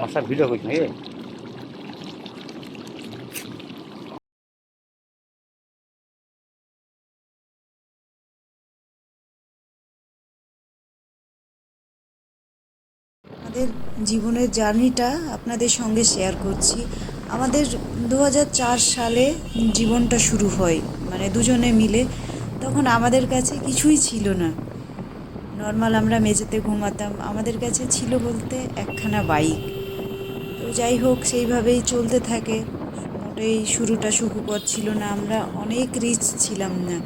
মশা ভিডিও করছি আমাদের জীবনের জার্নিটা আপনাদের সঙ্গে শেয়ার করছি। আমাদের দু হাজার চার সালে জীবনটা শুরু হয় মানে দুজনে মিলে। তখন আমাদের কাছে কিছুই ছিল না। নর্মাল আমরা মেঝেতে ঘুমাতাম, আমাদের কাছে ছিল বলতে একখানা বাইক যাই হোক, সেইভাবেই চলতে থাকে। মোটেই শুরুটা সুখকর ছিল না, আমরা অনেক রিচ ছিলাম না।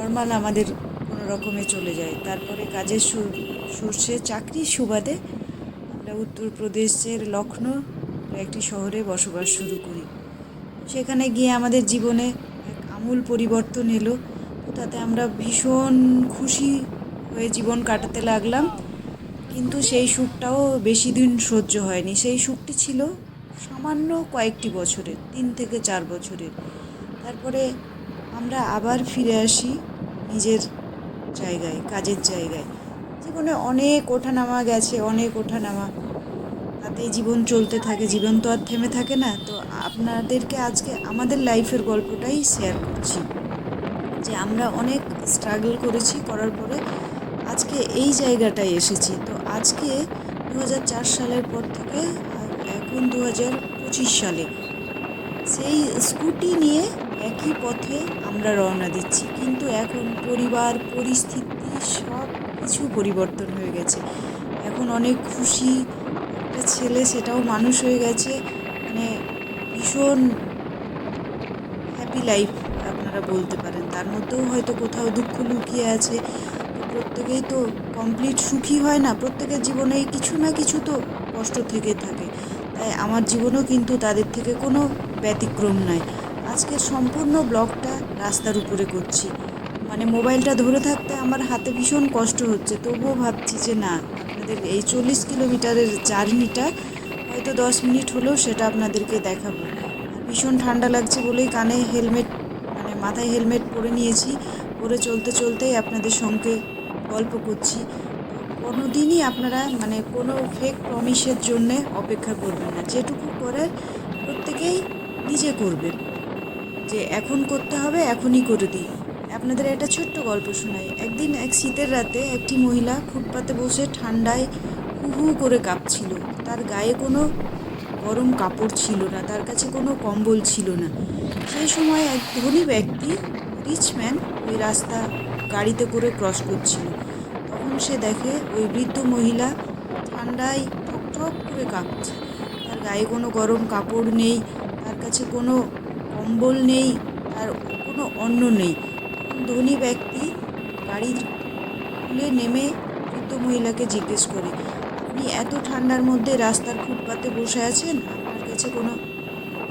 নর্মাল আমাদের কোনো রকমে চলে যায়। তারপরে কাজের সোর্সে চাকরির সুবাদে আমরা উত্তরপ্রদেশের লখনৌ একটি শহরে বসবাস শুরু করি। সেখানে গিয়ে আমাদের জীবনে এক আমূল পরিবর্তন এলো। তাতে আমরা ভীষণ খুশি হয়ে জীবন কাটাতে লাগলাম। কিন্তু সেই সুখটাও বেশি দিন সহ্য হয়নি। সেই সুখটি ছিল সামান্য কয়েকটি বছরের, তিন থেকে চার বছরের। তারপরে আমরা আবার ফিরে আসি নিজের জায়গায়, কাজের জায়গায়। জীবনে অনেক ওঠানামা গেছে, অনেক ওঠানামা। তাতেই জীবন চলতে থাকে, জীবন তো আর থেমে থাকে না। তো আপনাদেরকে আজকে আমাদের লাইফের গল্পটাই শেয়ার করছি। যে আমরা অনেক স্ট্রাগল করেছি, করার পরে আজকে এই জায়গাটায় এসেছি। তো আজকে দু হাজার চার সালের পর থেকে এখন দু সালে। সেই স্কুটি নিয়ে একই পথে আমরা রওনা দিচ্ছি। কিন্তু এখন পরিবার, পরিস্থিতি সব কিছু পরিবর্তন হয়ে গেছে। এখন অনেক খুশি, একটা ছেলে সেটাও মানুষ হয়ে গেছে। মানে ভীষণ হ্যাপি লাইফ আপনারা বলতে পারেন। তার মধ্যেও হয়তো কোথাও দুঃখ লুকিয়ে আছে। প্রত্যেকেই তো কমপ্লিট সুখী হয় না, প্রত্যেকের জীবনেই কিছু না কিছু তো কষ্ট থেকে থাকে। তাই আমার জীবনেও কিন্তু তাদের থেকে কোনো ব্যতিক্রম নাই। আজকের সম্পূর্ণ ব্লগটা রাস্তার উপরে করছি। মানে মোবাইলটা ধরে থাকতে আমার হাতে ভীষণ কষ্ট হচ্ছে, তবুও ভাবছি যে না, আপনাদের এই চল্লিশ কিলোমিটারের জার্নিটা হয়তো দশ মিনিট হলেও সেটা আপনাদেরকে দেখাবো। ভীষণ ঠান্ডা লাগছে বলেই কানে হেলমেট মানে মাথায় হেলমেট পরে নিয়েছি। পরে চলতে চলতেই আপনাদের সঙ্গে গল্প করছি। কোনো দিনই আপনারা মানে কোনো ফেক প্রমিসের জন্যে অপেক্ষা করবেন না। যেটুকু করার প্রত্যেকেই নিজে করবেন যে এখন করতে হবে, এখনই করে দিই আপনাদের একটা ছোট্ট গল্প শোনাই। একদিন এক শীতের রাতে একটি মহিলা ফুটপাতে বসে ঠান্ডায় হু হু করে কাঁপছিল। তার গায়ে কোনো গরম কাপড় ছিল না, তার কাছে কোনো কম্বল ছিল না। সেই সময় এক ধনী ব্যক্তি রিচম্যান ওই রাস্তা গাড়িতে করে ক্রস করছিল। সে দেখে ওই বৃদ্ধ মহিলা ঠান্ডায় ঠক ঠক করে কাঁপছে। তার গায়ে কোনো গরম কাপড় নেই, তার কাছে কোনো কম্বল নেই, তার কোনো অন্ন নেই। ধনী ব্যক্তি গাড়ির খুলে নেমে বৃদ্ধ মহিলাকে জিজ্ঞেস করে, আপনি এত ঠান্ডার মধ্যে রাস্তার ফুটপাতে বসে আছেন? আপনার কাছে কোনো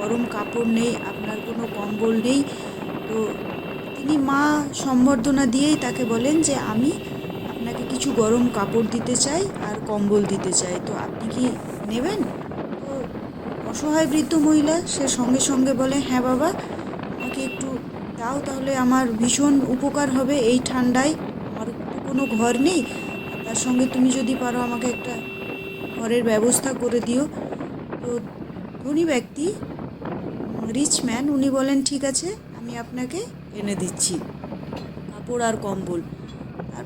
গরম কাপড় নেই, আপনার কোনো কম্বল নেই। তো তিনি মা সম্বর্ধনা দিয়েই তাকে বলেন যে, আমি কিছু গরম কাপড় দিতে চাই আর কম্বল দিতে চাই। তো আপনি কি নেবেন? তো অসহায় বৃদ্ধ মহিলা, সে সঙ্গে সঙ্গে বলে হ্যাঁ বাবা, আমাকে একটু দাও, তাহলে আমার ভীষণ উপকার হবে এই ঠান্ডায়। আমার কোনো ঘর নেই। তার সঙ্গে তুমি যদি পারো আমাকে একটা ঘরের ব্যবস্থা করে দিও। তো ধনী ব্যক্তি রিচ ম্যান উনি বলেন, ঠিক আছে, আমি আপনাকে এনে দিচ্ছি কাপড় আর কম্বল।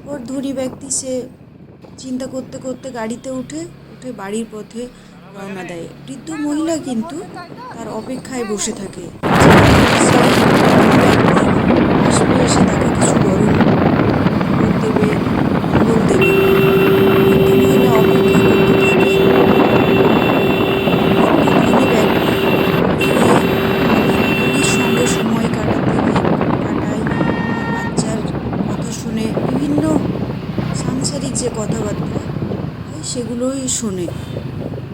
তারপর ধনী ব্যক্তি সে চিন্তা করতে করতে গাড়িতে উঠে উঠে বাড়ির পথে রওনা দেয়। বৃদ্ধ মহিলা কিন্তু তার অপেক্ষায় বসে থাকে। এসে তাকে কিছু গরম কাপড় দেবে কম্বল দেবে বৃদ্ধ মহিলা অপেক্ষা করতে থাকে ধনী ব্যক্তি ফ্যামিলির সঙ্গে সময় কাটাতে কাটায় আর বাচ্চার কথা শুনে বিভিন্ন সাংসারিক যে কথাবার্তা হয় সেগুলোই শোনে।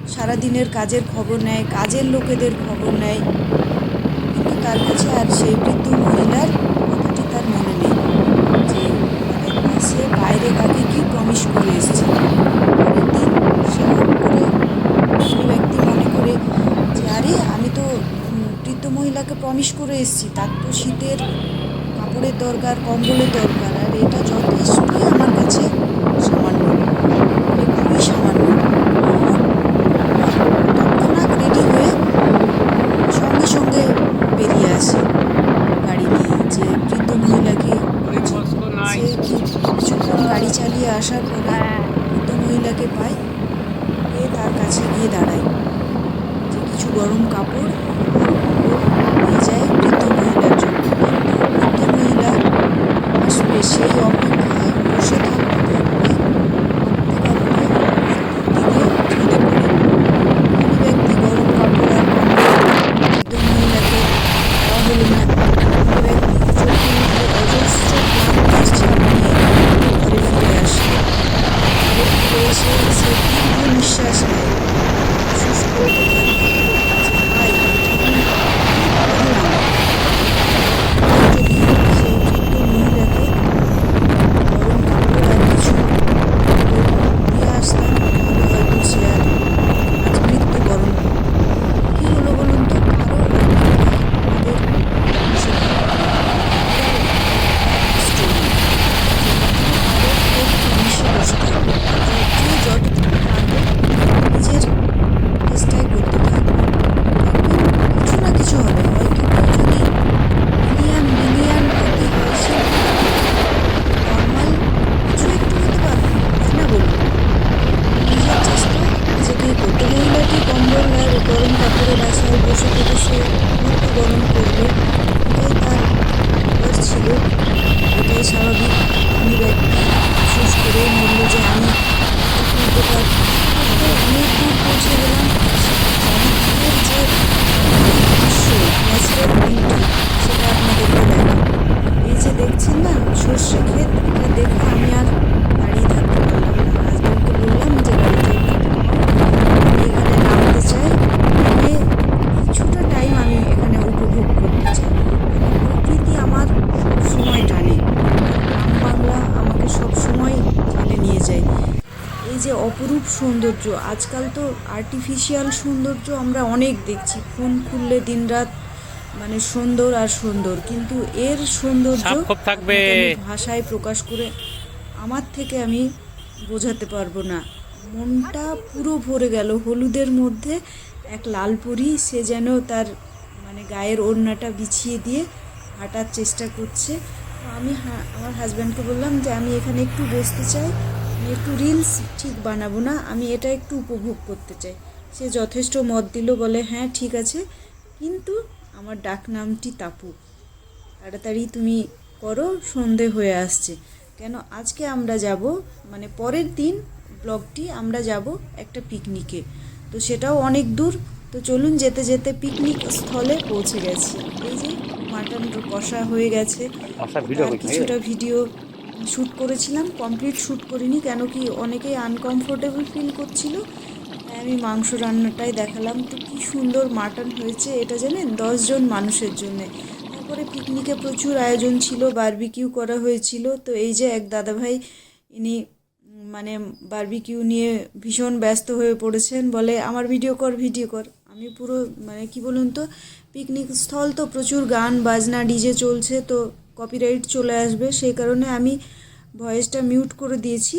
সারাদিনের কাজের খবর নেয়, কাজের লোকেদের খবর নেয়। কিন্তু তার কাছে আর সেই বৃদ্ধ মহিলার কথাটি তার মনে নেই। যে সে বাইরে কাকে কি প্রমিস করে এসেছে? করে ব্যক্তি মনে করে যে, আরে, আমি তো মহিলাকে প্রমিস করে এসেছি। তার তো শীতের কাপড়ের দরকার, কম্বলের দরকার। আর এটা যথেষ্টই আমার কাছে সৌন্দর্য। আজকাল তো আর্টিফিশিয়াল সৌন্দর্য আমরা অনেক দেখছি। ফোন খুললে দিনরাত মানে সুন্দর আর সুন্দর। কিন্তু এর সৌন্দর্য থাকবে। ভাষায় প্রকাশ করে আমার থেকে আমি বোঝাতে পারব না। মনটা পুরো ভরে গেল। হলুদের মধ্যে এক লালপরি সে যেন তার মানে গায়ের ওড়নাটা বিছিয়ে দিয়ে হাঁটার চেষ্টা করছে। আমি আমার হাজব্যান্ডকে বললাম যে আমি এখানে একটু বসতে চাই। আমি একটু রিলস ঠিক বানাবো না আমি এটা একটু উপভোগ করতে চাই। সে যথেষ্ট মত দিল বলে হ্যাঁ ঠিক আছে। কিন্তু আমার ডাক নামটি তাপু। তাড়াতাড়ি তুমি করো সন্ধে হয়ে আসছে। কেন আজকে আমরা যাব মানে পরের দিন ব্লগটি আমরা যাব একটা পিকনিকে তো সেটাও অনেক দূর। তো চলুন যেতে যেতে পিকনিক স্থলে পৌঁছে গেছি। এই যে মাটন কষা হয়ে গেছে। কিছুটা ভিডিও শ্যুট করেছিলাম কমপ্লিট শ্যুট করিনি, কেন কি অনেকেই আনকমফোর্টেবল ফিল করছিল। আমি মাংস রান্নাটাই দেখালাম, তো কি সুন্দর মাটন হয়েছে এটা জানেন? দশজন মানুষের জন্যে। তারপরে পিকনিকে প্রচুর আয়োজন ছিল বারবিকিউ করা হয়েছিল, তো এই যে এক দাদাভাই, ইনি মানে বারবিকিউ নিয়ে ভীষণ ব্যস্ত হয়ে পড়েছেন, বলে, আমার ভিডিও কর ভিডিও কর। আমি পুরো মানে কি বলুন তো পিকনিক স্থল তো প্রচুর গান, বাজনা ডিজে চলছে, তো কপিরাইট চলে আসবে, সেই কারণে আমি ভয়েসটা মিউট করে দিয়েছি।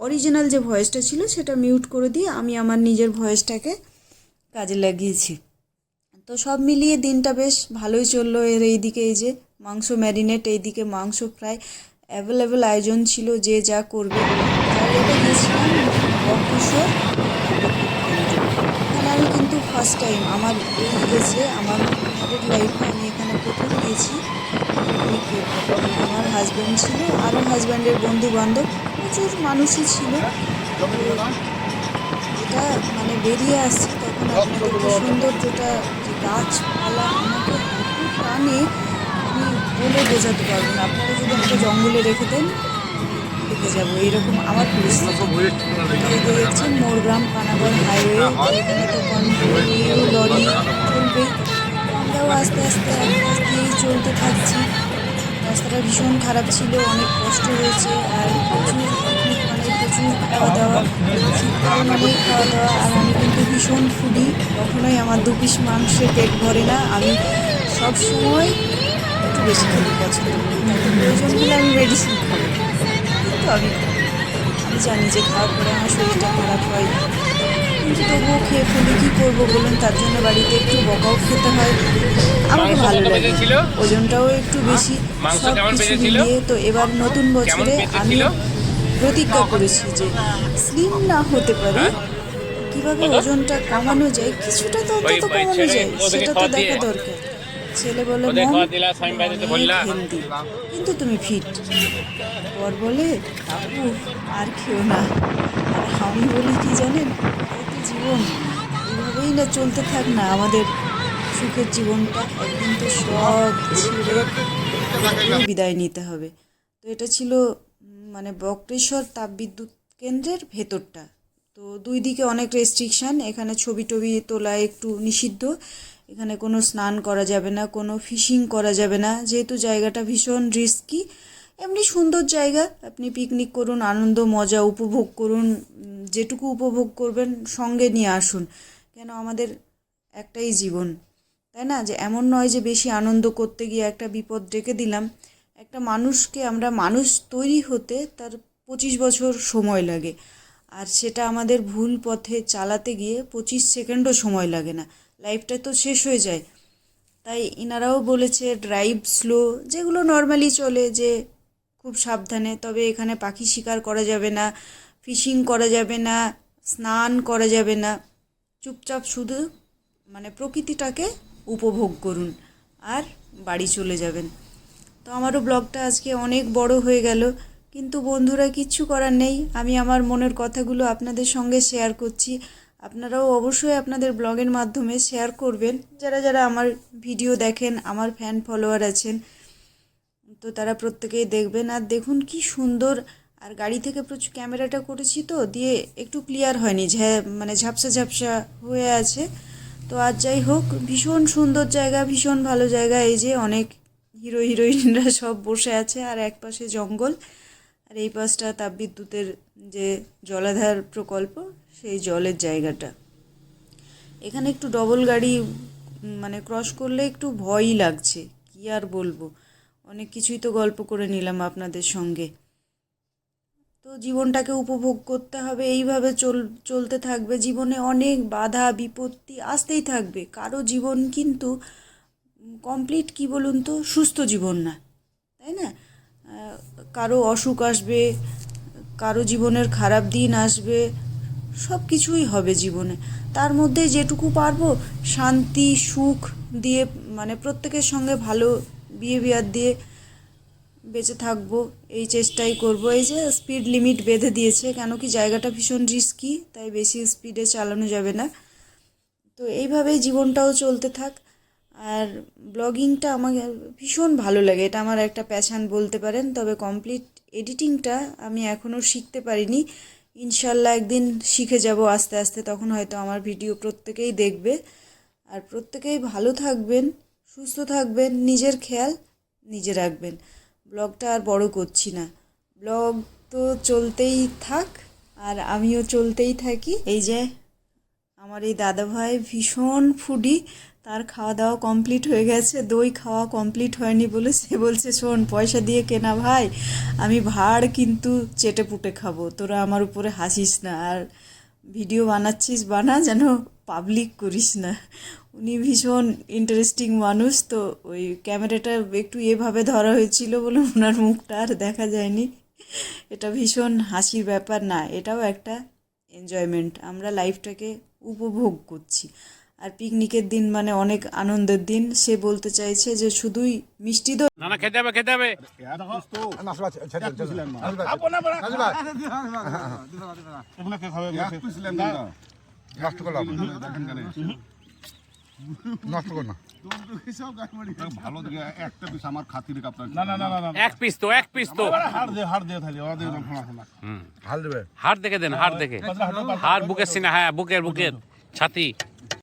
অরিজিনাল যে ভয়েসটা ছিল সেটা মিউট করে দিয়ে আমি আমার নিজের ভয়েসটাকে কাজে লাগিয়েছি। তো সব মিলিয়ে দিনটা বেশ ভালোই চলল। এর এইদিকে এই যে মাংস ম্যারিনেট এইদিকে মাংস ফ্রাই অ্যাভেলেবেল আয়োজন ছিল, যে যা করবে। আমি কিন্তু ফার্স্ট টাইম আমার এই এসে আমার ম্যারিড লাইফে আমি এখানে প্রথম গিয়েছি? পিকনিকে। আমার হাজব্যান্ড ছিল আরও হাজব্যান্ডের বন্ধু বান্ধব প্রচুর মানুষই ছিল। এটা মানে বেরিয়ে আসছে তখন আপনাদেরকে সৌন্দর্যটা, যে গাছপালা, আমাকে টানে আমি বলে বোঝাতে পারব না। আপনারা যদি আমাকে জঙ্গলে রেখে দেন দেখে যাব। এরকম আমার পরিস্থিতি। দেখছেন, মোরগ্রাম পানাগড় হাইওয়ে এখানে তো লরি চলবেই। তো আমরাও আস্তে আস্তে আস্তে আস্তে চলতে থাকছি। রাস্তাটা ভীষণ খারাপ ছিল, অনেক কষ্ট হয়েছে আর প্রচুর মানে প্রচুর খাওয়া দাওয়া শীতকাল মানেই খাওয়া দাওয়া আর আমি কিন্তু ভীষণ ফুডি কখনোই আমার দু পিস মাংসে পেট ভরে না। আমি সব সময় একটু বেশি খেতে পছন্দ করি। প্রয়োজন হলে আমি মেডিসিন খাব। কিন্তু আমি আমি জানি যে খাওয়ার পরে আমার শরীরটা খারাপ হয়। কিন্তু তবুও খেয়ে ফেলি কী করব বলুন? তার জন্য বাড়িতে একটু বকাও খেতে হয়। আমাকে ভালো লাগে। ওজনটাও একটু বেশি। সব কিছু মিলিয়ে তো এবার নতুন বছরে আমি প্রতিজ্ঞা করেছি যে স্লিম না হতে পারে হ্যাঁ? কীভাবে ওজনটা কমানো যায় কিছুটা তো অন্তত কমানো যায় সেটা তো দেখা দরকার। ছেলে বলে? হেলদি। কিন্তু তুমি ফিট। পর বলে কাকু আর খেও না। আর আমি বলি কি জানেন? জীবন এইভাবেই না চলতে থাক না, আমাদের সুখের জীবনটা একদিন তো সব ছেড়ে বিদায় নিতে হবে। তো এটা ছিল মানে বক্রেশ্বর তাপবিদ্যুৎ কেন্দ্রের ভেতরটা। তো দুই দিকে অনেক রেস্ট্রিকশান এখানে ছবি টবি তোলা একটু নিষিদ্ধ। এখানে কোনো স্নান করা যাবে না, কোনো ফিশিং করা যাবে না। যেহেতু জায়গাটা ভীষণ রিস্কি এমনি সুন্দর জায়গা। আপনি পিকনিক করুন, আনন্দ, মজা উপভোগ করুন, যেটুকু উপভোগ করবেন সঙ্গে নিয়ে আসুন। কেন আমাদের একটাই জীবন, তাই না? যে এমন নয় যে বেশি আনন্দ করতে গিয়ে একটা বিপদ ডেকে দিলাম। একটা মানুষকে আমরা মানুষ তৈরি হতে তার পঁচিশ বছর সময় লাগে। আর সেটা আমাদের ভুল পথে চালাতে গিয়ে পঁচিশ সেকেন্ডও সময় লাগে না। লাইফটা তো শেষ হয়ে যায়। তাই ইনারাও বলেছে ড্রাইভ স্লো যেগুলো নর্মালি চলে যে খুব সাবধানে, তবে এখানে পাখি শিকার করা যাবে না, ফিশিং করা যাবে না, স্নান করা যাবে না। চুপচাপ শুধু মানে প্রকৃতিটাকে উপভোগ করুন আর বাড়ি চলে যাবেন। তো আমারও ব্লগটা আজকে অনেক বড় হয়ে গেল, কিন্তু বন্ধুরা কিচ্ছু করার নেই। আমি আমার মনের কথাগুলো আপনাদের সঙ্গে শেয়ার করছি। আপনারাও অবশ্যই আপনাদের ব্লগের মাধ্যমে শেয়ার করবেন। যারা যারা আমার ভিডিও দেখেন, আমার ফ্যান ফলোয়ার আছেন তো তারা প্রত্যেকেই দেখবেন। আর দেখুন কি সুন্দর, আর গাড়ি থেকে প্রচুর ক্যামেরাটা করেছি তো, দিয়ে একটু ক্লিয়ার হয়নি ঝ্যা- মানে ঝাপসা ঝাপসা হয়ে আছে। তো আর যাই হোক, ভীষণ সুন্দর জায়গা, ভীষণ ভালো জায়গা। এই যে অনেক হিরো, হিরোইনরা সব বসে আছে, আর এক পাশে জঙ্গল, আর এই পাশটা তাপবিদ্যুতের যে জলাধার প্রকল্প, সেই জলের জায়গাটা। এখানে একটু ডবল গাড়ি মানে ক্রস করলে একটু ভয়ই লাগছে, কি আর বলব? অনেক কিছুই তো গল্প করে নিলাম আপনাদের সঙ্গে। তো জীবনটাকে উপভোগ করতে হবে, এইভাবে চল, চলতে থাকবে। জীবনে অনেক বাধা, বিপত্তি আসতেই থাকবে। কারও জীবন কিন্তু কমপ্লিট কি বলুন তো, সুস্থ জীবন না, তাই না? কারও অসুখ আসবে, কারও জীবনের খারাপ দিন আসবে, সব কিছুই হবে জীবনে। তার মধ্যে যেটুকু পারব, শান্তি, সুখ দিয়ে মানে প্রত্যেকের সঙ্গে ভালো বিহেভিয়ার দিয়ে বেঁচে থাকব, এই চেষ্টাই করব। এই যে স্পিড লিমিট বেঁধে দিয়েছে, কেন কি জায়গাটা ভীষণ রিস্কি তাই বেশি স্পিডে চালানো যাবে না। তো এইভাবেই জীবনটাও চলতে থাক। আর ব্লগিংটা আমাকে ভীষণ ভালো লাগে, এটা আমার একটা প্যাশান বলতে পারেন। তবে কমপ্লিট এডিটিংটা আমি এখনও শিখতে পারিনি। ইনশাল্লাহ একদিন শিখে যাব আস্তে আস্তে, তখন হয়তো আমার ভিডিও প্রত্যেকেই দেখবে। আর প্রত্যেকেই ভালো থাকবেন। সুস্থ থাকবেন, নিজের খেয়াল নিজে রাখবেন। ব্লগটা আর বড় করছি না। ব্লগ তো চলতেই থাক, আর আমিও চলতেই থাকি। এই যে আমার এই দাদাভাই ভীষণ ফুডি, তার খাওয়া দাওয়া কমপ্লিট হয়ে গেছে। দই খাওয়া কমপ্লিট হয়নি বলে সে বলছে, শোন, পয়সা দিয়ে কেনা ভাই, আমি ভাড় কিন্তু চেটে পুটে খাব। তোরা আমার উপরে হাসিস না, আর ভিডিও বানাচ্ছিস বানা, যেন পাবলিক করিস না। উনি ভীষণ ইন্টারেস্টিং মানুষ তো ওই ক্যামেরাটা একটু এভাবে ধরা হয়েছিল বলে ওনার মুখটা আর দেখা যায়নি। এটা ভীষণ হাসির ব্যাপার না এটাও একটা এনজয়মেন্ট আমরা লাইফটাকে উপভোগ করছি। আর পিকনিকের দিন মানে অনেক আনন্দের দিন। সে বলতে চাইছে যে শুধুই মিষ্টি দই না না খেতে হবে খেতে হবে। খাবে নষ্ট করলাম নষ্ট কর না। ভালো দিকে একটা পিস আমার খাতিরে আপনার না না না না এক পিস তো এক পিস তো। হার দে হার দে তাহলে ওদের শোনা শোনা। হাল দেবে। হাড় দেখে দেন হাড় দেখে। হাড় বুকের সিনা হ্যাঁ বুকের বুকের ছাতি।